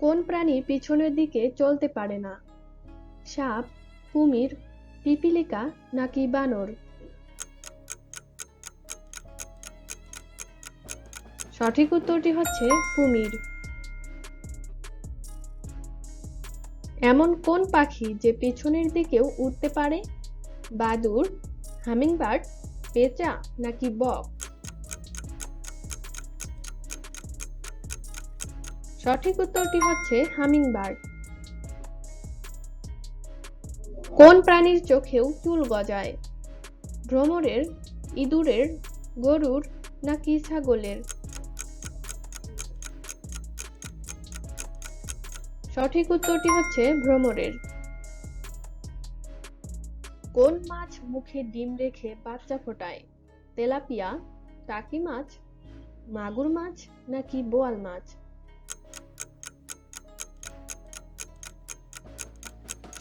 কোন প্রাণী পিছনের দিকে চলতে পারে না? সাপ, কুমির, পিপিলিকা নাকি বানর? সঠিক উত্তরটি হচ্ছে কুমির। এমন কোন পাখি যে পিছনের দিকেও উঠতে পারে? বাদুর হামিংবার্ড, পেঁচা নাকি বক? সঠিক উত্তরটি হচ্ছে হামিংবার্ড কোন প্রাণীর চোখেও চুল গজায়? ভ্রমরের, ইঁদুরের, গরুর নাকি ছাগলের? সঠিক উত্তরটি হচ্ছে ভ্রমরের। কোন মাছ মুখে ডিম রেখে বাচ্চা ফোটায়? তেলাপিয়া, টাকি মাছ, মাগুর মাছ নাকি বোয়াল মাছ?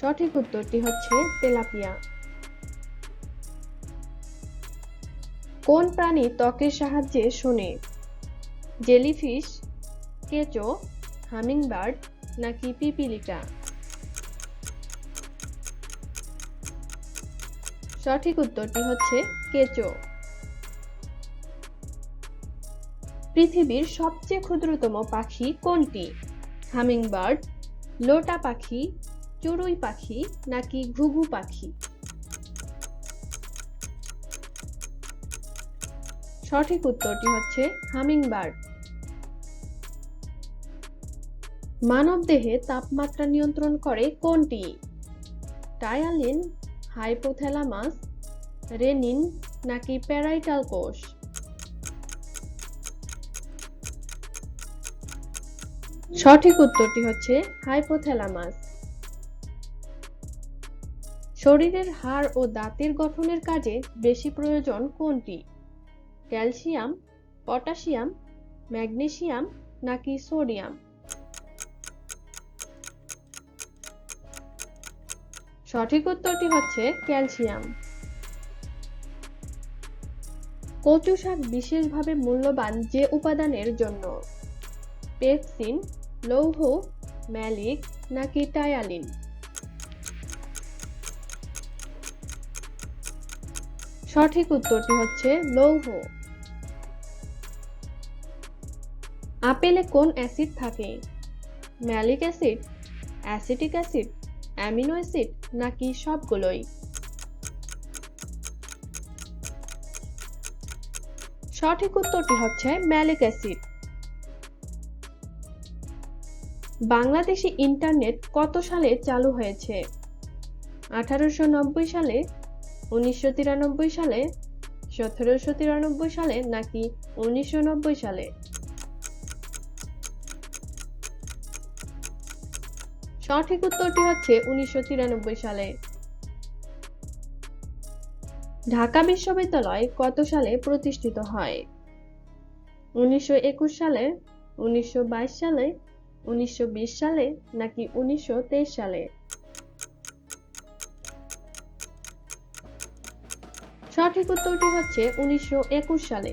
সঠিক উত্তরটি হচ্ছে তেলাপিয়া। কোন প্রাণী ত্বকের সাহায্যে শোনে? জেলিফিশ, কেঁচো, হামিংবার্ড নাকি পিপিলিকা সঠিক উত্তরটি হচ্ছে কেঁচো। পৃথিবীর সবচেয়ে ক্ষুদ্রতম পাখি কোনটি? হামিংবার্ড, লোটা পাখি চড়ুই পাখি নাকি ঘুঘু পাখি? সঠিক উত্তরটি হচ্ছে হামিংবার্ড। মানব দেহে তাপমাত্রা নিয়ন্ত্রণ করে কোনটি? টায়ালিন, হাইপোথ্যালামাস, রেনিন নাকি প্যারাইটাল কোষ? সঠিক উত্তরটি হচ্ছে হাইপোথ্যালামাস। শরীরের হাড় ও দাঁতের গঠনের কাজে বেশি প্রয়োজন কোনটি? ক্যালসিয়াম, পটাশিয়াম, ম্যাগনেসিয়াম নাকি সোডিয়াম? সঠিক উত্তরটি হচ্ছে ক্যালসিয়াম। কচু শাক বিশেষভাবে মূল্যবান যে উপাদানের জন্য? পেপসিন, লৌহ, ম্যালিক নাকি টায়ালিন? সঠিক উত্তরটি হচ্ছে লৌহ। আপেলে কোন অ্যাসিড থাকে? Malic acid, acetic acid, amino acid নাকি সবগুলোই? সঠিক উত্তরটি হচ্ছে ম্যালিক অ্যাসিড। বাংলাদেশি ইন্টারনেট কত সালে চালু হয়েছে? আঠারোশো নব্বই সালে উনিশশো তিরানব্বই সালে, সতেরোশো তিরানব্বই সালে নাকি উনিশশো নব্বই সালে? সঠিক উত্তরটি হচ্ছে উনিশশো তিরানব্বই সালে। ঢাকা বিশ্ববিদ্যালয় কত সালে প্রতিষ্ঠিত হয়? উনিশশো একুশ সালে, উনিশশো বাইশ সালে, উনিশশো বিশ সালে নাকি উনিশশো তেইশ সালে? সঠিক উত্তরটি হচ্ছে উনিশশো একুশ সালে।